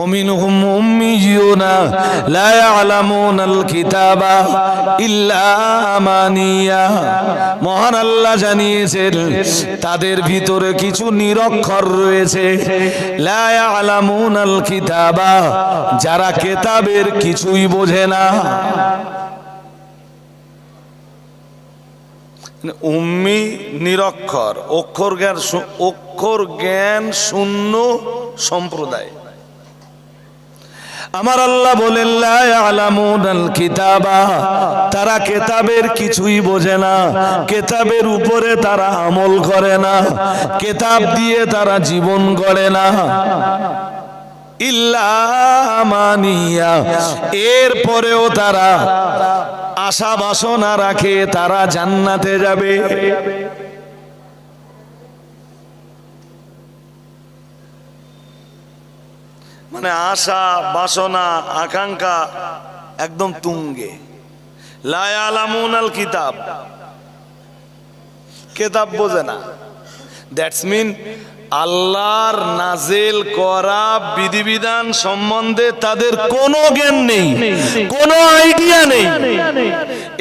ومنهم أميون لا يعلمون الكتاب إلا أمانيا মহান আল্লাহ জানিয়েছেন তাদের ভিতরে কিছু নিরক্ষর রয়েছে লা ইয়ালামুনাল কিতাবা যারা কেতাবের কিছুই বোঝে না উম্মি নিরক্ষর অক্ষর জ্ঞান শু- অক্ষর জ্ঞান শূন্য সম্প্রদায় আমার আল্লাহ বলেন কিতাবা। তারা কেতাবের কিছুই বোঝে না। কেতাবের উপরে তারা আমল করে না। কেতাব দিয়ে তারা জীবন গড়ে না। ইল্লা মানিয়া এরপরেও তারা আশা বাসনা রাখে, তারা জান্নাতে যাবে। মানে আশা, বাসনা, আকাঙ্ক্ষা একদম তুঙ্গে। কিতাব। কেতাব বোঝে না। দ্যাটস মিন আল্লাহর নাজেল করা বিধিবিধান সম্বন্ধে তাদের কোনো জ্ঞান নেই, কোনো আইডিয়া নেই।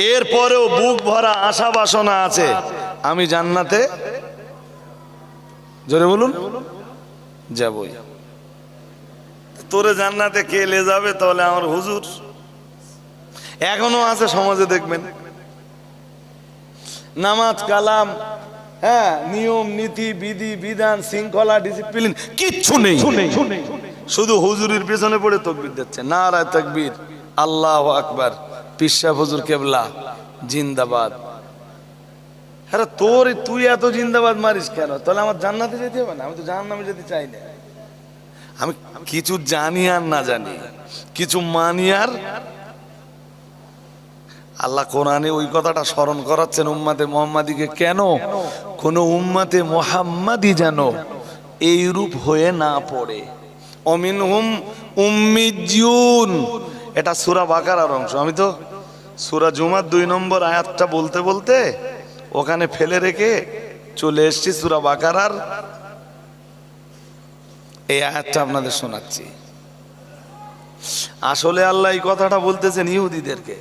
এরপরেও বুক ভরা আশা, বাসনা আছে। আমি জান্নাতে, জোরে বলুন, যাবই। তোরে জান্নাতে কে লে যাবে তাহলে আমার হুজুর? এখনও আছে সমাজে দেখবেন। নামাজ কালাম হ্যাঁ নিয়ম নীতি বিধি বিধান শৃঙ্খলা ডিসিপ্লিন কিচ্ছু নেই। শুধু হুজুরের পেছনে পড়ে তকবির দিচ্ছে। না নারায় তকবির আল্লাহ আকবার পিসা হুজুর কেবলা জিন্দাবাদ। হ্যাঁ তোর তুই এত জিন্দাবাদ মারিস কেন? তাহলে আমার জান্নাতে যেতে হবে না। আমি তো জাহান্নামে যেতে চাই না। আমি কিছু জানি আর না জানি। কিছু মানি আর আল্লাহ কোরআনে ওই কথাটা স্মরণ করাচ্ছেন উম্মাতে মোহাম্মদীকে, কেন? কোন উম্মাতে মোহাম্মদী যেন এই রূপ হয়ে না পড়ে। অমিন হুম উম্মিজুন এটা সুরা বাকারার অংশ। আমি তো সুরা জুমার দুই নম্বর আয়াতটা বলতে বলতে ওখানে ফেলে রেখে চলে এসছি সুরা বাকারার এই আয়াতটা আপনাদের শোনাচ্ছি। আসলে আল্লাহ এই কথাটা বলতেছেন ইহুদিদেরকে।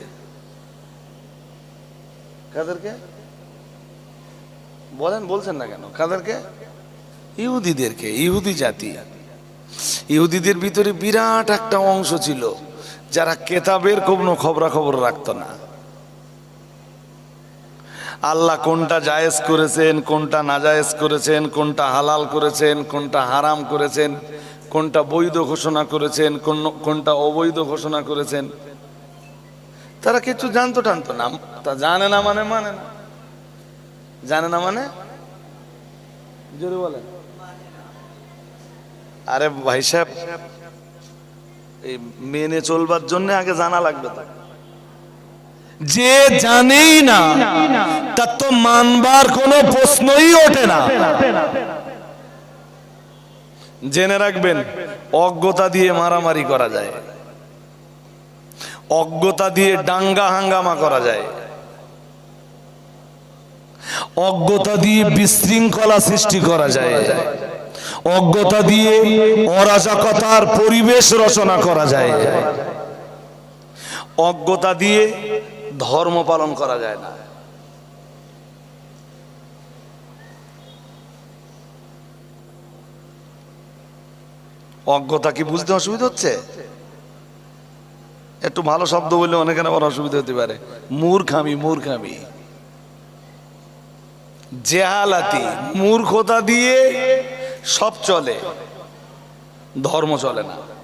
কাদেরকে? বলেন, বলছেন না কেন? কাদেরকে? ইহুদিদেরকে, ইহুদি জাতি। ইহুদিদের ভিতরে বিরাট একটা অংশ ছিল, যারা কেতাবের কোনো খবরাখবর রাখতো না। আল্লাহ কোনটা জায়েজ করেছেন, কোনটা নাজায়েজ করেছেন, কোনটা হালাল করেছেন, কোনটা হারাম করেছেন, কোনটা বৈধ ঘোষণা করেছেন, কোন কোনটা অবৈধ ঘোষণা করেছেন। তারা কিছু জানতো টানতো না, তা জানে না মানে মানে না। জানে না মানে? জোরে বলেন। আরে ভাই সাহেব, এই মেনে চলবার জন্য আগে জানা লাগবে তো যে জানেই না, তার তো মানবার কোনো প্রশ্নই ওঠে না। জেনে রাখবেন, অজ্ঞতা দিয়ে মারামারি করা যায়। অজ্ঞতা দিয়ে ডাঙ্গা হাঙ্গামা করা যায়। অজ্ঞতা দিয়ে বিশৃঙ্খলা সৃষ্টি করা যায়। অজ্ঞতা দিয়ে অরাজকতার পরিবেশ রচনা করা যায়। অজ্ঞতা দিয়ে ধর্ম পালন করা যায় না। অজ্ঞতা কি বুঝতে অসুবিধা হচ্ছে? একটু ভালো শব্দ বললে অনেকের আবার অসুবিধা হতে পারে। মূর্খামি মূর্খামি। জেহালাতি, মূর্খতা দিয়ে সব চলে। ধর্ম চলে না।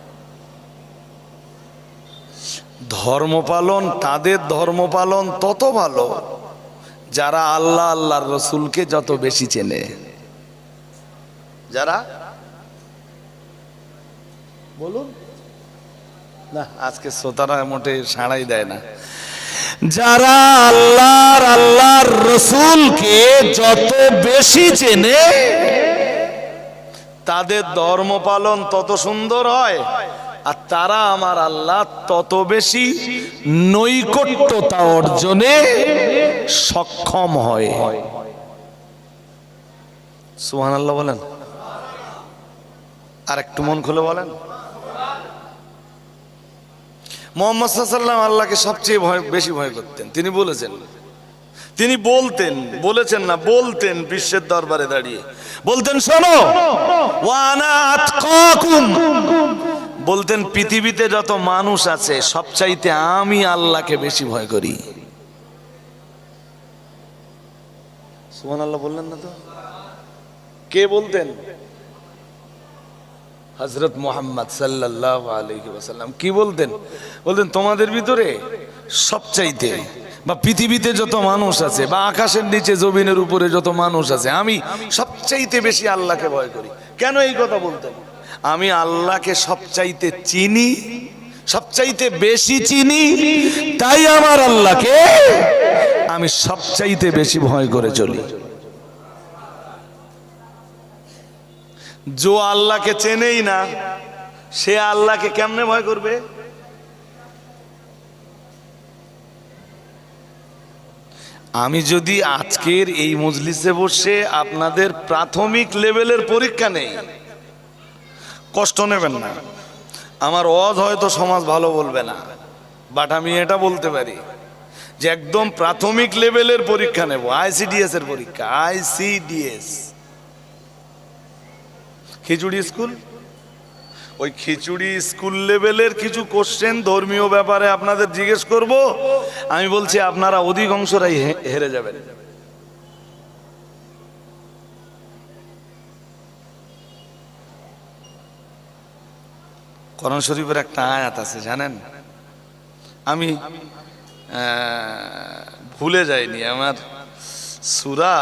ধর্ম পালন তাদের ধর্ম পালন তত ভালো যারা আল্লাহ আল্লাহর রসুলকে যত বেশি চেনে। যারা? বলুন। না, আজকে শ্রোতারা মোটে সাড়াই দেয় না। যারা আল্লাহর আল্লাহর রসুলকে যত বেশি চেনে, তাদের ধর্ম পালন তত সুন্দর হয়। আর তারা আমার আল্লাহ তত বেশি নৈকট্যতা অর্জনে সক্ষম হয়। সুহান আল্লাহ বলেন। আর একটু মন খুলে বলেন। মোহাম্মদ সাল্লাম আল্লাহকে সবচেয়ে ভয়, বেশি ভয় করতেন। তিনি বলেছেন, তিনি বলতেন, বলেছেন না, বলতেন বিশ্বের দরবারে দাঁড়িয়ে। বলতেন, শোনো ওয়ানা বলতেন, পৃথিবীতে যত মানুষ আছে, সবচাইতে আমি আল্লাহকে বেশি ভয় করি। সুবহান আল্লাহ বললেন না তো? কে বলতেন? হজরত মোহাম্মদ সাল্লাহ কি বলতেন? বলতেন, তোমাদের ভিতরে সবচাইতে বা পৃথিবীতে যত মানুষ আছে বা আকাশের নিচে জমিনের উপরে যত মানুষ আছে, আমি সবচাইতে বেশি আল্লাহকে ভয় করি। কেন এই কথা বলতেন? আমি আল্লাহকে সবচাইতে চিনি, সবচাইতে বেশি চিনি, তাই আমার আল্লাহকে আমি সবচাইতে বেশি ভয় করে চলি। जो আল্লাহকে চেনেই না, সে আল্লাহকে কেমনে ভয় করবে? আমি যদি আজকের এই মজলিসে বসে আপনাদের প্রাথমিক লেভেলের পরীক্ষা নেই কষ্ট নেবেন না। আমার অজ হয়তো সমাজ ভালো বলবে না বাট আমি এটা বলতে পারি যে একদম প্রাথমিক লেভেলের পরীক্ষা নেব আইসিডিএস এর পরীক্ষা আইসিডিএস খিচুড়ি স্কুল? ওই খিচুড়ি স্কুল লেভেলের কিছু কোশ্চেন ধর্মীয় ব্যাপারে আপনাদের জিজ্ঞেস করব। আমি বলছি আপনারা অধিকাংশরাই হেরে যাবেন। করণ শরীফের একটা আয়াত আছে, জানেন? আমি ভুলে যাইনি, আমার সুরা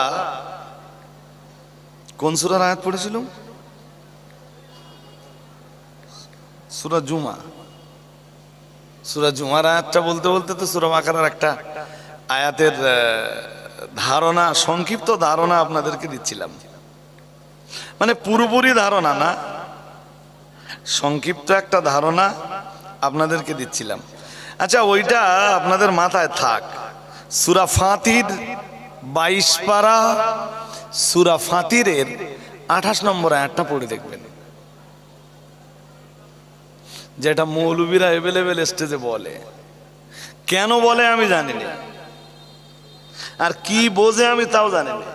কোন সুরার আয়াত পড়েছিলাম? সুরা জুমা। সুরা জুমার আয়াতটা বলতে বলতে তো সুরা বাকারার একটা আয়াতের ধারণা, সংক্ষিপ্ত ধারণা আপনাদেরকে দিচ্ছিলাম। মানে পুরোপুরি ধারণা না সংক্ষিপ্ত একটা ধারণা আপনাদেরকে দিচ্ছিলাম। আচ্ছা ওইটা আপনাদের মাথায় থাক। সুরা ফাতির বাইশ পারা, সুরা ফাতিরের আঠাশ নম্বর আয়াতটা পড়ে দেখবেন। যেটা মৌলবীরা এভেলেবেল স্টেজে বলে। কেন বলে আমি জানি না আর কি বোঝে আমি তাও জানি না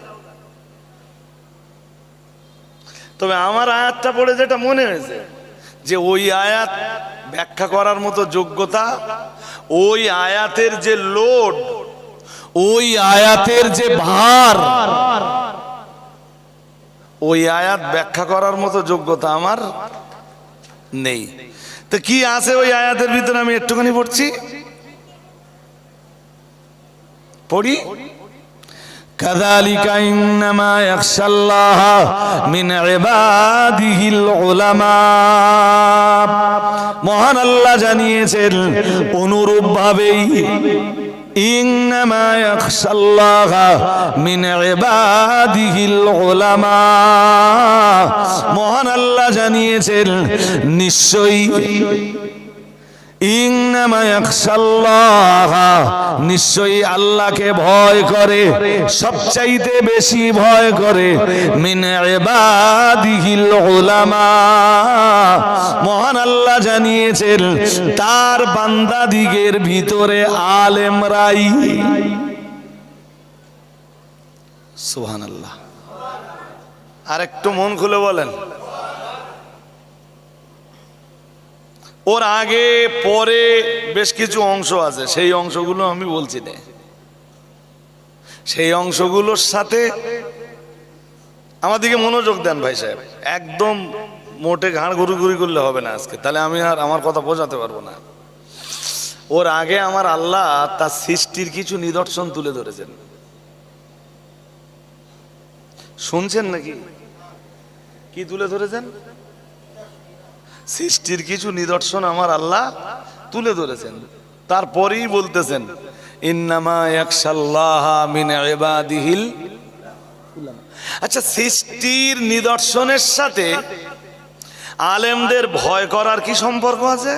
তবে আমার আয়াতটা পড়ে যেটা মনে হয়েছে যে ওই আয়াত ব্যাখ্যা করার মতো যোগ্যতা, ওই আয়াতের যে লোড, ওই আয়াতের যে ভার, ওই আয়াত ব্যাখ্যা করার মতো যোগ্যতা আমার নেই। তো কি আছে ওই আয়াতের ভিতরে? আমি একটুখানি পড়ছি। পড়ি? كذلك إنما يخشى الله من عباده العلماء মহান আল্লাহ জানিয়েছেন অনুরূপ ভাবেই ইন্নামা ইয়াখশাল্লাহ মিন ইবাদিহিল উলামা মহান আল্লাহ জানিয়েছেন নিশ্চয়ই ইন্নামা ইয়াখশাল্লাহ নিশ্চয়ই আল্লাহকে ভয় করে, সবচাইতে বেশি ভয় করে। মহান আল্লাহ জানিয়েছেন, তার বান্দাদিগের ভিতরে আলেমরাই। সুবহানাল্লাহ। আর একটু মন খুলে বলেন। ওর আগে, পরে বেশ কিছু অংশ আছে। সেই অংশগুলো আমি বলছি না। সেই অংশগুলোর সাথে আমাদেরকে মনোযোগ দেন ভাই সাহেব। একদম মোটে ঘাড় ঘুরি ঘুরি করলে হবে না আজকে। তাহলে আমি আর আমার কথা বোঝাতে পারব না। ওর আগে আমার আল্লাহ তার সৃষ্টির কিছু নিদর্শন তুলে ধরেছেন। শুনছেন নাকি? কি তুলে ধরেছেন? সৃষ্টির কিছু নিদর্শন আমার আল্লাহ তুলে ধরেছেন। তারপরেই বলতেছেন আচ্ছা সৃষ্টির নিদর্শনের সাথে আলেমদের ভয় করার কি সম্পর্ক আছে?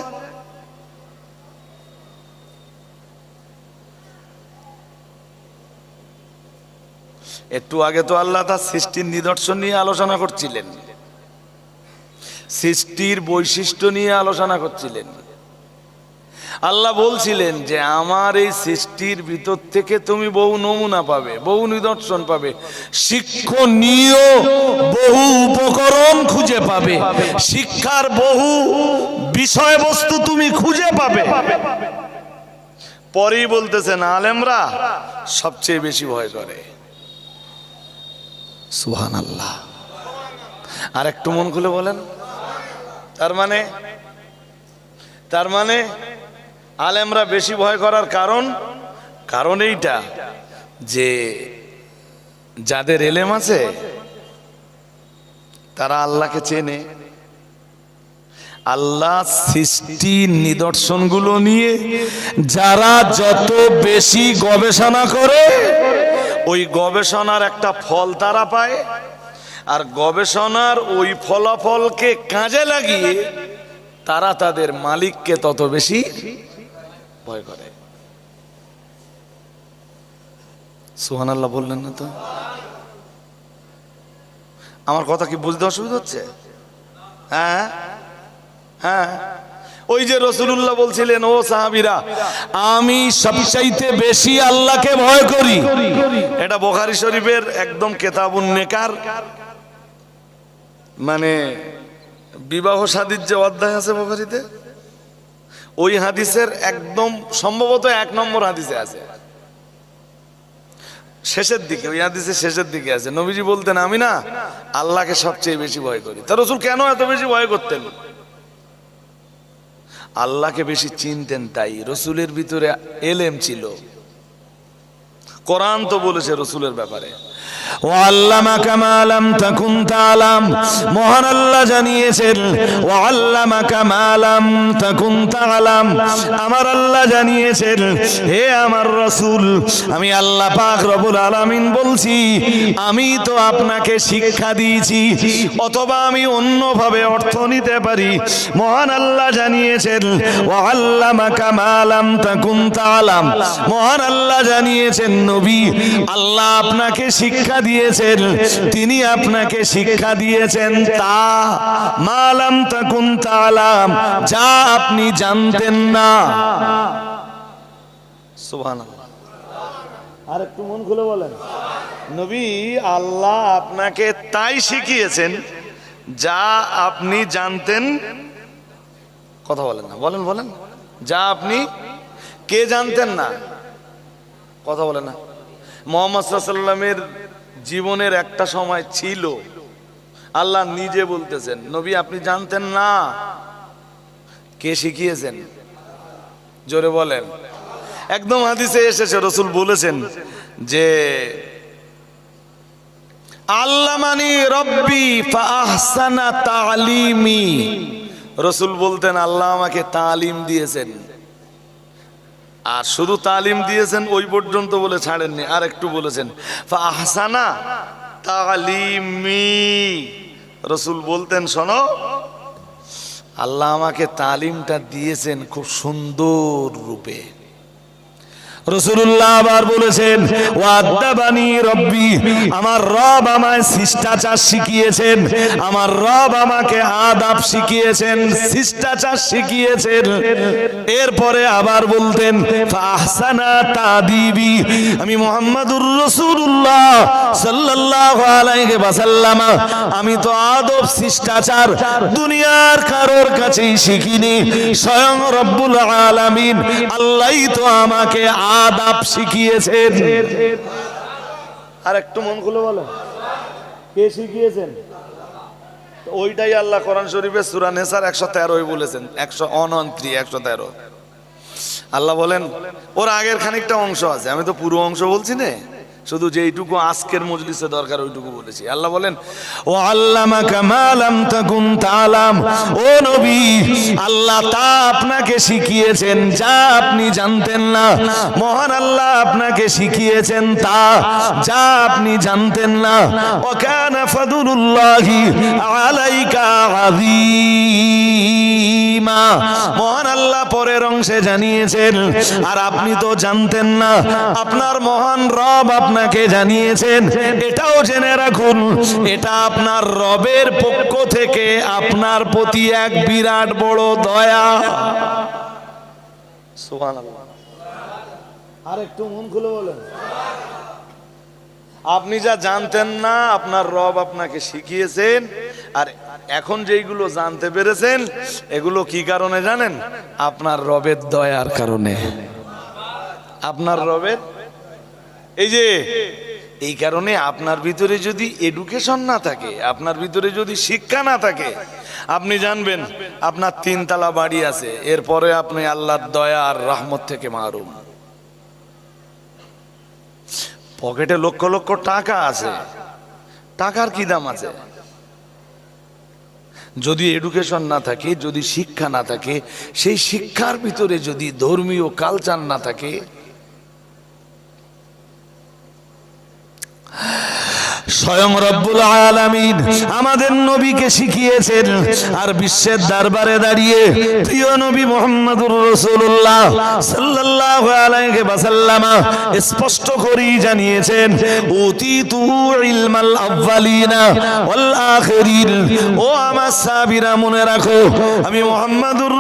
একটু আগে তো আল্লাহ তার সৃষ্টির নিদর্শন নিয়ে আলোচনা করছিলেন। সৃষ্টির বৈশিষ্ট্য নিয়ে আলোচনা করছিলেন। আল্লাহ বলছিলেন যে, আমার এই সৃষ্টির ভিতর থেকে তুমি বহু নমুনা পাবে, বহু নিদর্শন পাবে, শিক্ষণীয় বহু উপকরণ খুঁজে পাবে, শিক্ষার বহু বিষয়বস্তু তুমি খুঁজে পাবে। পরেই বলতেছেন, আলেমরা সবচেয়ে বেশি ভয় করে। সুহান আল্লাহ আর একটু মন খুলে বলেন। তার মানে? তার মানে আলেমরা বেশি ভয় করার কারণ কারণ এইটা যে যাদের এলেম আছে, তারা আল্লাহকে চেনে। আল্লাহ সৃষ্টির নিদর্শনগুলো নিয়ে যারা যত বেশি গবেষণা করে, ওই গবেষণার একটা ফল তারা পায়। আর গবেষণার ওই ফলাফলকে কাজে লাগিয়ে তারা তাদের মালিককে তত বেশি ভয় করে। সুহান আল্লাহ বললেন না তো? আমার কথা কি বুঝতে অসুবিধা হচ্ছে? হ্যাঁ? হ্যাঁ? ওই যে রসুল্লাহ বলছিলেন ও সাহাবিরা আমি সবচাইতে বেশি আল্লাহকে ভয় করি। এটা বোখারি শরীফের একদম কেতাবুন নেকার মানে বিবাহ সাদির যে অধ্যায় আছে বোখারিতে ওই হাদিসের একদম সম্ভবত এক নম্বর হাদিসে আছে। শেষের দিকে, ওই হাদিসের শেষের দিকে আছে। নবীজি বলতেন, আমি না আল্লাহকে সবচেয়ে বেশি ভয় করি। তা রসুল কেন এত বেশি ভয় করতেন? আল্লাহকে বেশি চিনতেন তাই। রসুলের ভিতরে এলেম ছিল। কোরআন তো বলেছে রসুলের ব্যাপারে। আমি আল্লাহ পাক রবুল আলামিন বলছি, আমি তো আপনাকে শিক্ষা দিয়েছি, অথবা আমি অন্যভাবে অর্থ নিতে পারি। মহান আল্লাহ জানিয়েছেন ও আল্লাহ আল্লামা কামালাম তাকুন তালাম মহান আল্লাহ জানিয়েছেন, নবী, আল্লাহ আপনাকে শিক্ষা দিয়েছেন। তিনি আপনাকে শিক্ষা দিয়েছেন। তা মালাম তাকুন তালাম যা আপনি জানতেন না। সুবহানাল্লাহ। আর একটু মন খুলে বলেন। নবী আল্লাহ আপনাকে তাই শিখিয়েছেন যা আপনি জানতেন। কথা বলেন না বলেন বলেন। যা আপনি কে জানতেন না? কথা বলেন না। মোহাম্মদ সাল্লামের জীবনের একটা সময় ছিল। আল্লাহ নিজে বলতেছেন, নবী, আপনি জানতেন না? কে শিখিয়েছেন? জোরে বলেন। একদম হাদিসে এসেছে, রসুল বলেছেন যে, আল্লামানি রব্বি ফাহসানা তালিমি রসুল বলতেন, আল্লাহ আমাকে তালিম দিয়েছেন। আর শুধু তালিম দিয়েছেন, ওই পর্যন্ত বলে ছাড়েননি, আর একটু বলেছেন। ফাহসানা তালিমি। রসুল বলতেন, শোনো, আল্লাহ আমাকে তালিমটা দিয়েছেন খুব সুন্দর রূপে। আবার বলেছেন আমার আমায় শিষ্টাচার শিখিয়েছেন, আমার আমাকে শিখিয়েছেন, শিষ্টাচার শিখিয়েছেন। এরপরে আবার বলতেন আমি মোহাম্মদুর রসুল্লাহ সাল্লাল্লাহু আলাইহি ওয়াসাল্লাম, আমি তো আদব শিষ্টাচার দুনিয়ার কারোর কাছেই শিখিনি। স্বয়ং রব্বুল আলামিন আল্লাহই তো আমাকে আদাব শিখিয়েছেন। আর একটু মন খুলে বলো। কে শিখিয়েছেন? ওইটাই আল্লাহ কোরআন শরীফের সুরা নেসার একশো তেরোই বলেছেন। একশো অনন্ত্রি, একশো তেরো। আল্লাহ বলেন, ওর আগের খানিকটা অংশ আছে। আমি তো পুরো অংশ বলছি না। শুধু যেইটুকু আজকের মজলিসে দরকার, ওইটুকু বলেছি। আল্লাহ বলেন, ও আল্লামাকা মা লাম তাকুন তালাম ও নবী, আল্লাহ তা আপনাকে শিখিয়েছেন, যা আপনি জানতেন না। মহান আল্লাহ আপনাকে শিখিয়েছেন তা, যা আপনি জানতেন না। ও কানা ফাদুলুল্লাহি আলাইকা আযীমা। মহান আল্লাহ পরের অংশে জানিয়েছেন, আর আপনি তো জানতেন না। আপনার মহান রব আপনাকে জানিয়েছেন, এটাও জেনে রাখুন, এটা আপনার রবের পক্ষ থেকে আপনার প্রতি এক বিরাট বড় দয়া। আর একটু মন খুলে বলেন। আপনি যা জানতেন না, আপনার রব আপনাকে শিখিয়েছেন, আর এখন যেইগুলো জানতে পেরেছেন, এগুলো কি কারণে জানেন? আপনার রবের দয়ার কারণে। আপনার রবের এই যে, এই কারণে আপনার ভিতরে যদি এডুকেশন না থাকে, আপনার ভিতরে যদি শিক্ষা না থাকে, আপনি জানবেন আপনার তিনতলা বাড়ি আছে, এরপরে আপনি আল্লাহর দয়া আর রহমত থেকে মারুম পকেটে লক্ষ লক্ষ টাকা আছে, টাকার কি দাম আছে? যদি এডুকেশন না থাকে, যদি শিক্ষা না থাকে, সেই শিক্ষার ভিতরে যদি ধর্মীয় কালচার না থাকে স্বয়ং রব্বুল আলামিন আমাদের নবীকে শিখিয়েছেন আর বিশ্বের দরবারে দাঁড়িয়ে প্রিয় নবী মুহাম্মদুর রাসূলুল্লাহ সাল্লাল্লাহু আলাইহি ওয়াসাল্লাম স্পষ্ট করেই জানিয়েছেন, উতিতু ইলমাল আউয়ালিনা ওয়াল আখিরিন। ও আমার সাহাবীরা মনে রাখো, আমি মুহাম্মদুর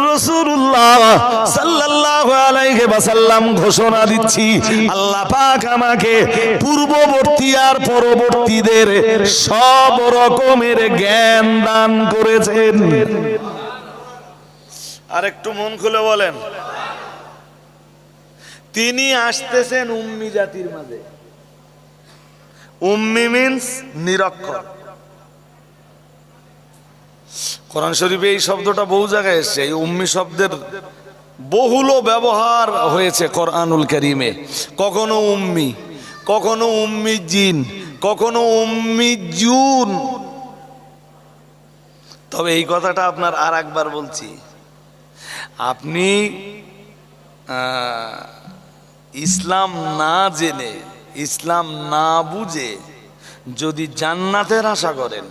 ঘোষণা দিচ্ছি, আল্লাহ পাক আমাকে পূর্ববর্তী আর পরবর্তীদের সব রকমের জ্ঞান দান করেছেন। আর একটু মন খুলে বলেন। তিনি আসতেছেন উম্মি জাতির মাঝে। উম্মি মিন্স নিরক্ষর। কোরআন শরীফে এই শব্দটা বহু জায়গায় এসছে। এই উম্মি শব্দের বহুল ব্যবহার হয়েছে কোরআনুল করিমে। কখনো উম্মি কখনো উম্মি জিন, কখনো উম্মি জুন। তবে এই কথাটা আপনার আর একবার বলছি। আপনি ইসলাম না জেনে, ইসলাম না বুঝে যদি জান্নাতের আশা করেন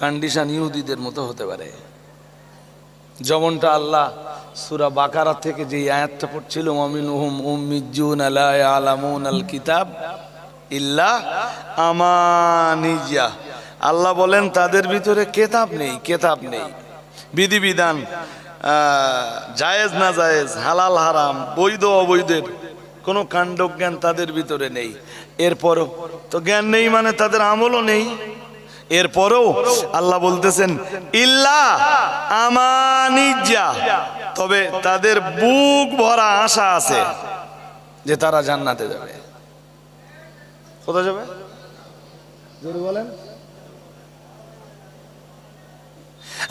কন্ডিশন ইহুদিদের মতো হতে পারে। যেমনটা আল্লাহ সুরা বাকারা থেকে যে আয়াতটা পড়ছিল মমিন উহুম উম্মিজুন আলা আলামুন আল কিতাব ইল্লা আমানিজা আল্লাহ বলেন, তাদের ভিতরে কেতাব নেই কেতাব নেই। বিধিবিধান জায়েজ না জায়েজ, হালাল হারাম, বৈধ অবৈধের কোনো কাণ্ড জ্ঞান তাদের ভিতরে নেই। এরপরও তো জ্ঞান নেই মানে তাদের আমলও নেই। এরপরেও আল্লাহ বলতেছেন, ইল্লা আমানিজা তবে তাদের বুক ভরা আশা আছে যে তারা জান্নাতে যাবে। কোথায় যাবে? বলেন।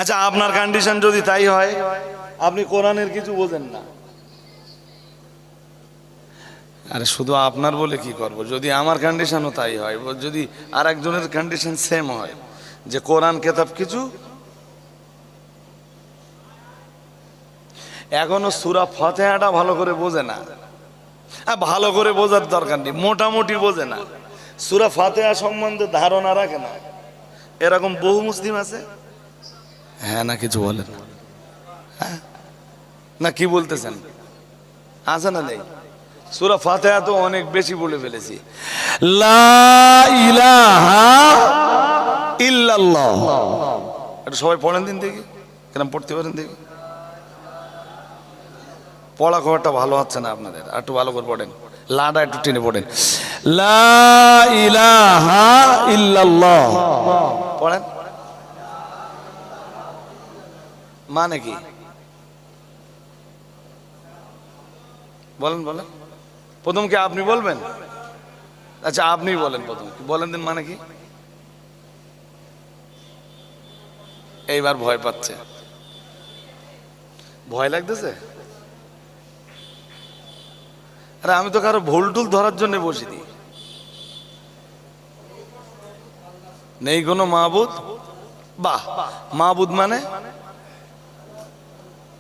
আচ্ছা আপনার কন্ডিশন যদি তাই হয়, আপনি কোরআনের কিছু বোঝেন না। আরে শুধু আপনার বলে কি করব? যদি আমার কন্ডিশনও তাই হয় যদি আর একজনের কন্ডিশন সেম হয়, যে কোরআন, কেতাব কিছু? এখনও সুরা ফতেহাটা ভালো করে বোঝে না। ভালো করে বোঝার দরকার নেই, মোটামুটি বোঝে না। সুরা ফাতেহা সম্বন্ধে ধারণা রাখে না। এরকম বহু মুসলিম আছে? হ্যাঁ না, কিছু বলেন হ্যাঁ? না, কি বলতেছেন? আছে না নেই? সুরা ফাতেহা তো অনেক বেশি বলে ফেলেছি। সবাই পড়েন দিন দেখি, কেন পড়তে পারেন দেখি। পড়া খুব একটা ভালো হচ্ছে না আপনাদের, আর একটু ভালো করে পড়েন। লাডা একটু টেনে পড়েন। পড়েন। মানে কি? বলেন বলেন। প্রথম কি আপনি বলবেন? আচ্ছা আপনি বলেন প্রথম। বলেন দিন মানে কি? এইবার ভয় পাচ্ছে। ভয় লাগতেছে? আরে, আমি তো কারও ভুল টুল ধরার জন্য বসিনি। নেই কোনো মাহবুদ বাহ মাহবুদ মানে?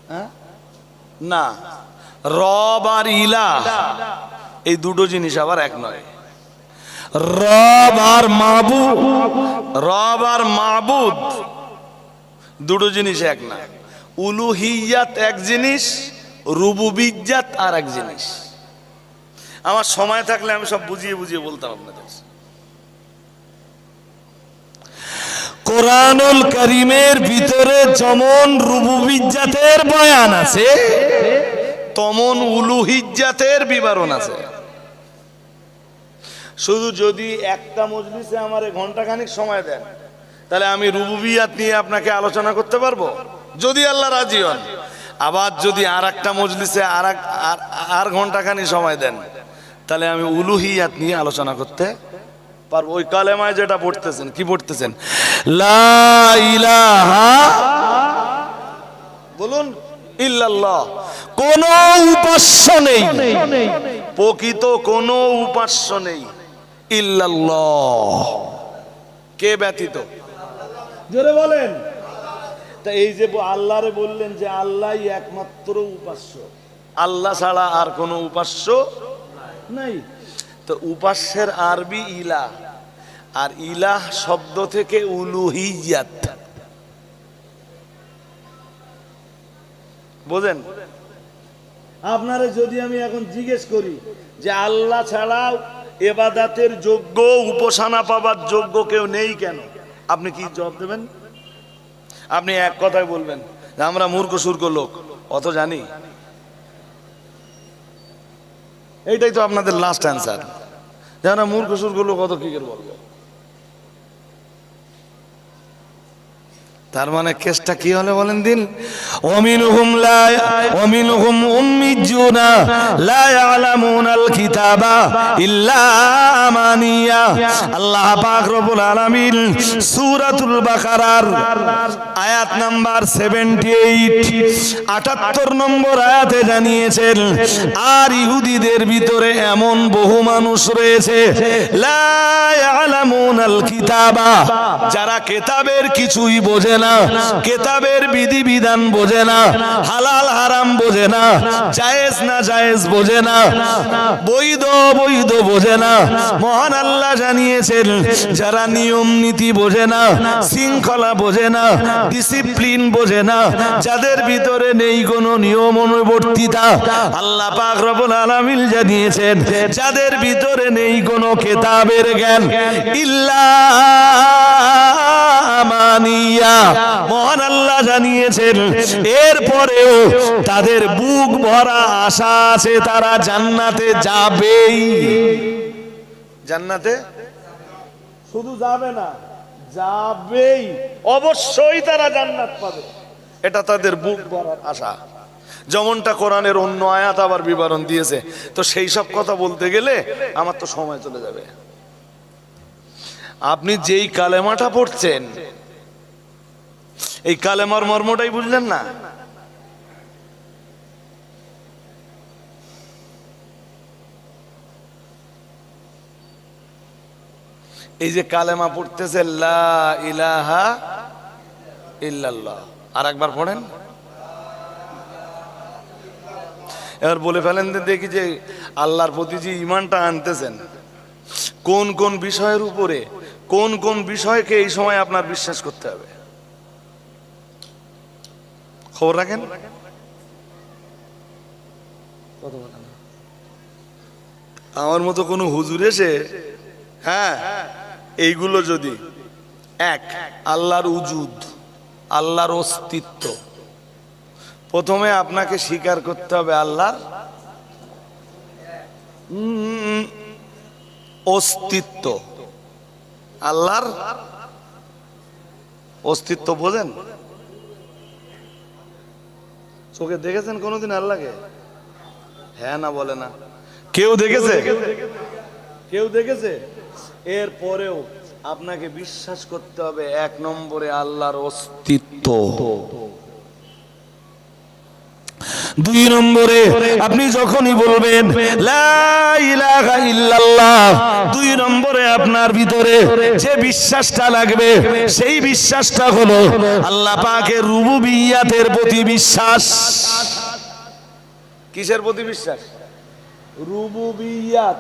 হ্যাঁ? না। রব আর ইলা এই দুটো জিনিস আবার এক নয়। রব আর মাহবুব রব আর মাহবুদ দুটো জিনিস এক না। উলুহিয়াত এক জিনিস রুবুবিজ্জাত আর এক জিনিস। আমার সময় থাকলে আমি সব বুঝিয়ে বুঝিয়ে বলতাম আপনাদের। কোরআনুল করিমের ভিতরে যেমন রুবুবিজ্জাতের বয়ান আছে তমন উলুহিজ্জাতের বিবরণ আছে। শুধু যদি একটা মজলিসে আমার ঘন্টাখানিক সময় দেন, তাহলে আমি রুবুবিয়াত নিয়ে আপনাকে আলোচনা করতে পারব? যদি আল্লাহ রাজি হন। আবার যদি আর একটা মজলিসে আর আর- ঘন্টাখানি সময় দেন, তাহলে আমি উলুহিয়াত নিয়ে আলোচনা করতে পারব। ওই কালেমায় যেটা পড়তেছেন, কি পড়তেছেন? বলুন, ইল্লাল্লাহ। কোন উপাস্য নেই। প্রকৃত কোনো উপাস্য নেই। ইল্লাল্লাহ। কে ব্যতীত? জোরে বলেন। তা এই যে আল্লাহরে বললেন যে আল্লাহই একমাত্র উপাস্য। আল্লাহ ছাড়া আর কোনো উপাস্য নাই। তো উপাস্যের আরবি ইলা। আর ইলাহ শব্দ থেকে উলুহিয়াত। বোঝেন? আপনারে যদি আমি এখন জিজ্ঞেস করি যে আল্লাহ ছাড়াও এবাদাতের যোগ্য, উপাসনা পাবার যোগ্য কেউ নেই কেন? আপনি কি জবাব দেবেন? আপনি এক কথায় বলবেন, আমরা মূর্খ সুর্খ লোক, অত জানি। এইটাই তো আপনাদের লাস্ট অ্যান্সার যে আমরা মূর্খ সুর্খ লোক, অত কি করে বলব? তার মানে কেসটা কি হলে বলেন দিন? অমিন হুম অমিন হুম উম্মিজুনা, লা ইয়ালামুনাল কিতাবা ইল্লা মানিয়া আল্লাহ পাক রব্বুল আলামিন সূরাতুল বাকারার আয়াত নাম্বার 78 78 নম্বর আয়াতে জানিয়েছেন, আর ইহুদিদের ভিতরে এমন বহু মানুষ রয়েছে লাই আলামুন আল কিতাবা, যারা কিতাবের কিছুই বোঝে না। কেতাবের বিধি বিধান বোঝে না। হালাল হারাম বোঝে না। জায়েজ না জায়েজ বোঝে না। বৈধ বৈধ বোঝে না। মহান আল্লাহ জানিয়েছেন, যারা নিয়ম নীতি বোঝে না, শৃঙ্খলা বোঝে না ডিসিপ্লিন বোঝে না, যাদের ভিতরে নেই কোনো নিয়ম অনুবর্তিতা, আল্লাহ পাক রব্বুল আলামিন জানিয়েছেন, যাদের ভিতরে নেই কোনো কেতাবের জ্ঞান, ইল্লা মানিয়া মহান আল্লাহ জানিয়েছেন এরপরেও তাদের বুক ভরা আশা আছে তারা জান্নাতে যাবেই। জান্নাতে? শুধু যাবে না যাবেই। অবশ্যই তারা জান্নাত পাবে। এটা তাদের বুক ভরার আশা। যেমনটা কোরআনের অন্য আয়াত আবার বিবরণ দিয়েছে। তো সেই সব কথা বলতে গেলে আমার তো সময় চলে যাবে। আপনি যেই কালেমাটা পড়ছেন এই কালেমার মর্মটাই বুঝলেন না? এই যে কালেমা পড়তেছে আর একবার পড়েন। এবার বলে ফেলেন দেখি যে আল্লাহর প্রতি যে ইমানটা আনতেছেন, কোন কোন বিষয়ের উপরে, কোন কোন বিষয়কে এই সময় আপনার বিশ্বাস করতে হবে? খবর রাখেন? আমার মতো কোনো হুজুর এসে হ্যাঁ এইগুলো যদি, এক, আল্লাহর উজুদ, আল্লাহর অস্তিত্ব। প্রথমে আপনাকে স্বীকার করতে হবে আল্লাহর অস্তিত্ব। আল্লাহর অস্তিত্ব বোঝেন? চোখে দেখেছেন কোনোদিন আল্লাহকে হ্যাঁ না বলে না। কেউ দেখেছে? কেউ দেখেছে? এর পরেও আপনাকে বিশ্বাস করতে হবে এক নম্বরে আল্লাহর অস্তিত্ব। দুই নম্বরে আপনি যখনই বলবেন দুই নম্বরে আপনার ভিতরে যে বিশ্বাসটা লাগবে, সেই বিশ্বাসটা হলো আল্লাহ পাকের রুবুবিয়াতের প্রতি বিশ্বাস। কিসের প্রতি বিশ্বাস? রুবুবিয়াত।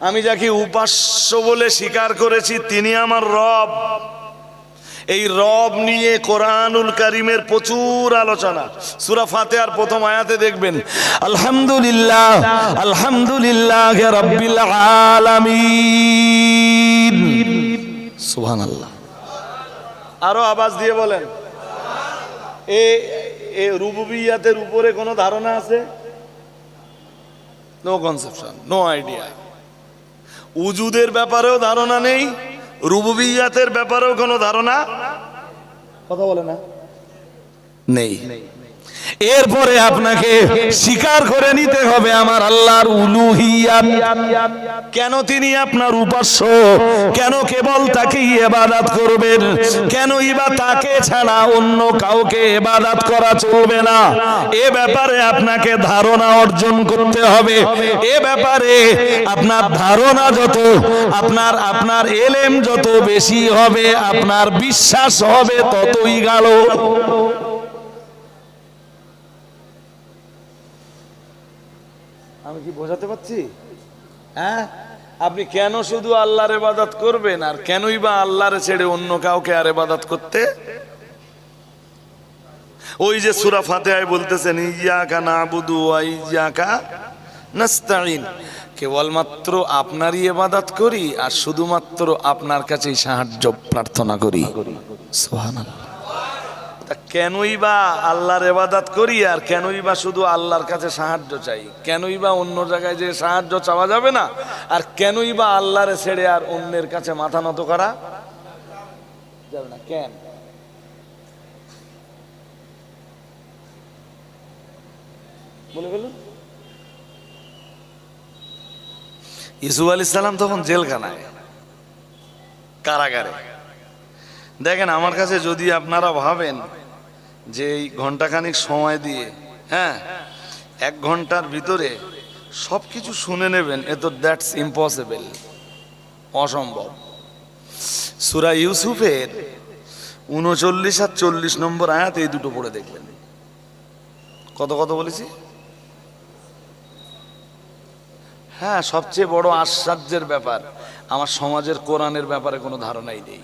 আমি যাকে উপাস্য বলে স্বীকার করেছি, তিনি আমার রব। এই রব নিয়ে কোরআনুল কারিমের প্রচুর আলোচনা। সুরা আর প্রথম আয়াতে দেখবেন, আলহামদুলিল্লাহ আলহামদুলিল্লাহ রাব্বিল আলামিন। সুবহানাল্লাহ। আরও আওয়াজ দিয়ে বলেন, এ এ রুবুবিয়াতের উপরে কোনো ধারণা আছে? নো কনসেপশন নো আইডিয়া উজুদের ব্যাপারেও ধারণা নেই। রুবুবিয়াতের ব্যাপারেও কোনো ধারণা? কথা বলে না। নেই। এরপরে আপনাকে স্বীকার করে নিতে হবে আমার আল্লাহর উলুহিয়াত। কেন তিনি আপনার উপাস্য? কেন কেবল তাকে ইবাদত করবেন? কেন ইবা তাকে ছাড়া অন্য কাউকে ইবাদত করা চলবে না? এ ব্যাপারে আপনাকে ধারণা অর্জন করতে হবে। এ ব্যাপারে আপনার ধারণা যত, আপনার আপনার এলেম যত বেশি হবে, আপনার বিশ্বাস হবে ততই গাঢ়। কি বোঝাতে পারছি? হ্যাঁ? আপনি কেন শুধু আল্লাহর ইবাদত করবেন আর কেনই বা আল্লাহরে ছেড়ে অন্য কাউকে আর ইবাদত করতে? ওই যে সুরা ফাতিহায় বলতেছেন, ইয়াকা নাবুদু ওয়া ইয়াকা নাস্তাইন কেবলমাত্র আপনারই ইবাদত করি আর শুধুমাত্র আপনার কাছেই সাহায্য প্রার্থনা করি। সুবহানাল্লাহ। তা কেনই বা আল্লাহর এবাদাত করি আর কেনই বা শুধু আল্লাহর কাছে সাহায্য চাই? কেনই বা অন্য জায়গায় যে সাহায্য চাওয়া যাবে না? আর কেনই বা আল্লাহরে ছেড়ে আর অন্যের কাছে মাথা নত করা যাবে না? কেন? বলে ইসুফ আলী সালাম তখন জেলখানায়, কারাগারে। দেখেন, আমার কাছে যদি আপনারা ভাবেন যে এই ঘন্টাখানিক সময় দিয়ে হ্যাঁ এক ঘণ্টার ভিতরে সব কিছু শুনে নেবেন, এ তো দ্যাটস ইম্পসিবল, অসম্ভব। সুরা ইউসুফের উনচল্লিশ আর চল্লিশ নম্বর আয়াত এই দুটো পড়ে দেখলেন। কত কত বলেছি? হ্যাঁ সবচেয়ে বড় আশ্চর্যের ব্যাপার, আমার সমাজের কোরআনের ব্যাপারে কোনো ধারণাই নেই।